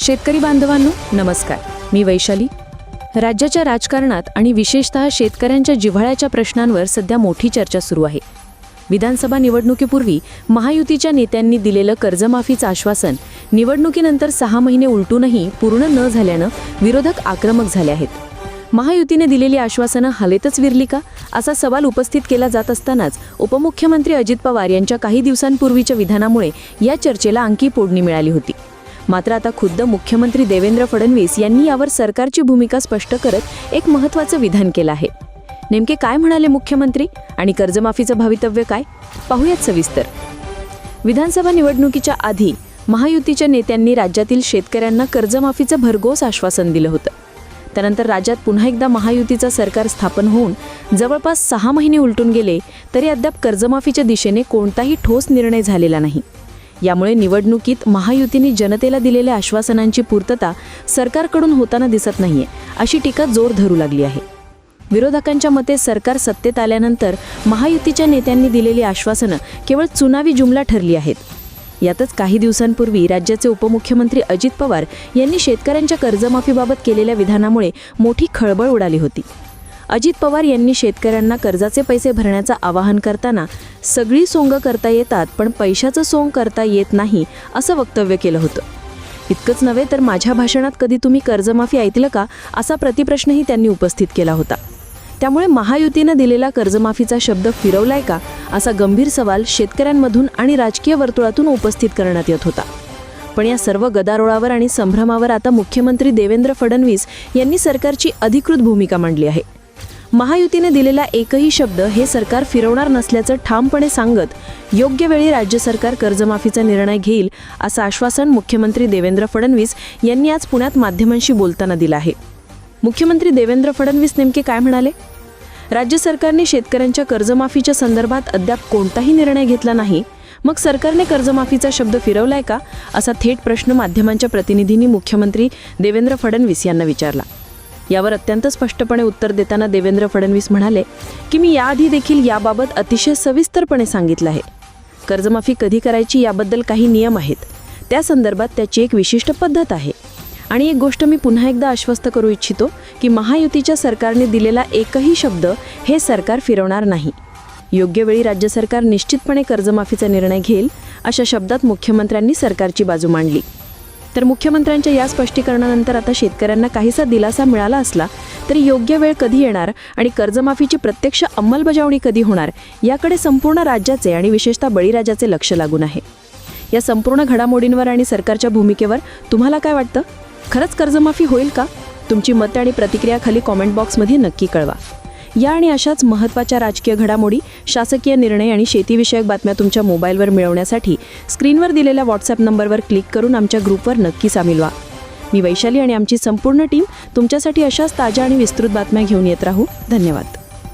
शेतकरी बांधवांनो नमस्कार. मी वैशाली. राज्याच्या राजकारणात आणि विशेषतः शेतकऱ्यांच्या जिव्हाळ्याच्या प्रश्नांवर सध्या मोठी चर्चा सुरू आहे. विधानसभा निवडणुकीपूर्वी महायुतीच्या नेत्यांनी दिलेलं कर्जमाफीचं आश्वासन निवडणुकीनंतर सहा महिने उलटूनही पूर्ण न झाल्यानं विरोधक आक्रमक झाले आहेत. महायुतीने दिलेली आश्वासनं हवेतच विरली का? असा सवाल उपस्थित केला जात असतानाच उपमुख्यमंत्री अजित पवार यांच्या काही दिवसांपूर्वीच्या विधानामुळे या चर्चेला आणखी पोडणी मिळाली होती. मात्र आता खुद्द मुख्यमंत्री देवेंद्र फडणवीस यांनी यावर सरकारची भूमिका स्पष्ट करत एक महत्त्वाचं विधान केलं आहे. नेमके काय म्हणाले मुख्यमंत्री? आणि कर्जमाफीचं भवितव्य काय? पाहूयात सविस्तर. विधानसभा निवडणुकीच्या आधी महायुतीच्या नेत्यांनी राज्यातील शेतकऱ्यांना कर्जमाफीचं भरघोस आश्वासन दिलं होतं. त्यानंतर राज्यात पुन्हा एकदा महायुतीचं सरकार स्थापन होऊन जवळपास सहा महिने उलटून गेले तरी अद्याप कर्जमाफीच्या दिशेने कोणताही ठोस निर्णय झालेला नाही. यामुळे निवडणुकीत महायुतीने जनतेला दिलेल्या आश्वासनांची पूर्तता सरकारकडून होताना दिसत नाहीये अशी टीका जोर धरू लागली आहे. विरोधकांच्या मते सरकार सत्तेत आल्यानंतर महायुतीच्या नेत्यांनी दिलेली आश्वासनं केवळ चुनावी जुमला ठरली आहेत. यातच काही दिवसांपूर्वी राज्याचे उपमुख्यमंत्री अजित पवार यांनी शेतकऱ्यांच्या कर्जमाफीबाबत केलेल्या विधानामुळे मोठी खळबळ उडाली होती. अजित पवार यांनी शेतकऱ्यांना कर्जाचे पैसे भरण्याचं आवाहन करताना सगळी सोंग करता येतात पण पैशाचं सोंग करता येत नाही असं वक्तव्य केलं होतं. इतकंच नव्हे तर माझ्या भाषणात कधी तुम्ही कर्जमाफी ऐकलं का असा प्रतिप्रश्नही त्यांनी उपस्थित केला होता. त्यामुळे महायुतीनं दिलेला कर्जमाफीचा शब्द फिरवलाय का असा गंभीर सवाल शेतकऱ्यांमधून आणि राजकीय वर्तुळातून उपस्थित करण्यात येत होता. पण या सर्व गदारोळावर आणि संभ्रमावर आता मुख्यमंत्री देवेंद्र फडणवीस यांनी सरकारची अधिकृत भूमिका मांडली आहे. महायुतीने दिलेला एकही शब्द हे सरकार फिरवणार नसल्याचं ठामपणे सांगत योग्य वेळी राज्य सरकार कर्जमाफीचा निर्णय घेईल असं आश्वासन मुख्यमंत्री देवेंद्र फडणवीस यांनी आज पुण्यात माध्यमांशी बोलताना दिलं आहे. मुख्यमंत्री देवेंद्र फडणवीस नेमके काय म्हणाले? राज्य सरकारने शेतकऱ्यांच्या कर्जमाफीच्या संदर्भात अद्याप कोणताही निर्णय घेतला नाही. मग सरकारने कर्जमाफीचा शब्द फिरवलाय का? असा थेट प्रश्न माध्यमांच्या प्रतिनिधींनी मुख्यमंत्री देवेंद्र फडणवीस यांना विचारला. यावर अत्यंत स्पष्टपणे उत्तर देताना देवेंद्र फडणवीस म्हणाले की मी याआधी देखील याबाबत अतिशय सविस्तरपणे सांगितलं आहे. कर्जमाफी कधी करायची याबद्दल काही नियम आहेत. त्या संदर्भात त्याची एक विशिष्ट पद्धत आहे. आणि एक गोष्ट मी पुन्हा एकदा आश्वस्त करू इच्छितो की महायुतीच्या सरकारने दिलेला एकही शब्द हे सरकार फिरवणार नाही. योग्य वेळी राज्य सरकार निश्चितपणे कर्जमाफीचा निर्णय घेईल अशा शब्दात मुख्यमंत्र्यांनी सरकारची बाजू मांडली. तर मुख्यमंत्र्यांच्या या स्पष्टीकरणानंतर आता शेतकऱ्यांना काहीसा दिलासा मिळाला असला तरी योग्य वेळ कधी येणार आणि कर्जमाफीची प्रत्यक्ष अंमलबजावणी कधी होणार याकडे संपूर्ण राज्याचे आणि विशेषतः बळीराजाचे लक्ष लागून आहे. या संपूर्ण घडामोडींवर आणि सरकारच्या भूमिकेवर तुम्हाला काय वाटतं? खरंच कर्जमाफी होईल का? तुमची मतं आणि प्रतिक्रिया खाली कॉमेंट बॉक्समध्ये नक्की कळवा. या आणि अशाच महत्त्वाच्या राजकीय घडामोडी शासकीय निर्णय आणि शेतीविषयक बातम्या तुमच्या मोबाईलवर मिळवण्यासाठी स्क्रीनवर दिलेल्या व्हॉट्सॲप नंबरवर क्लिक करून आमच्या ग्रुपवर नक्की सामील व्हा. मी वैशाली आणि आमची संपूर्ण टीम तुमच्यासाठी अशाच ताज्या आणि विस्तृत बातम्या घेऊन येत राहू. धन्यवाद.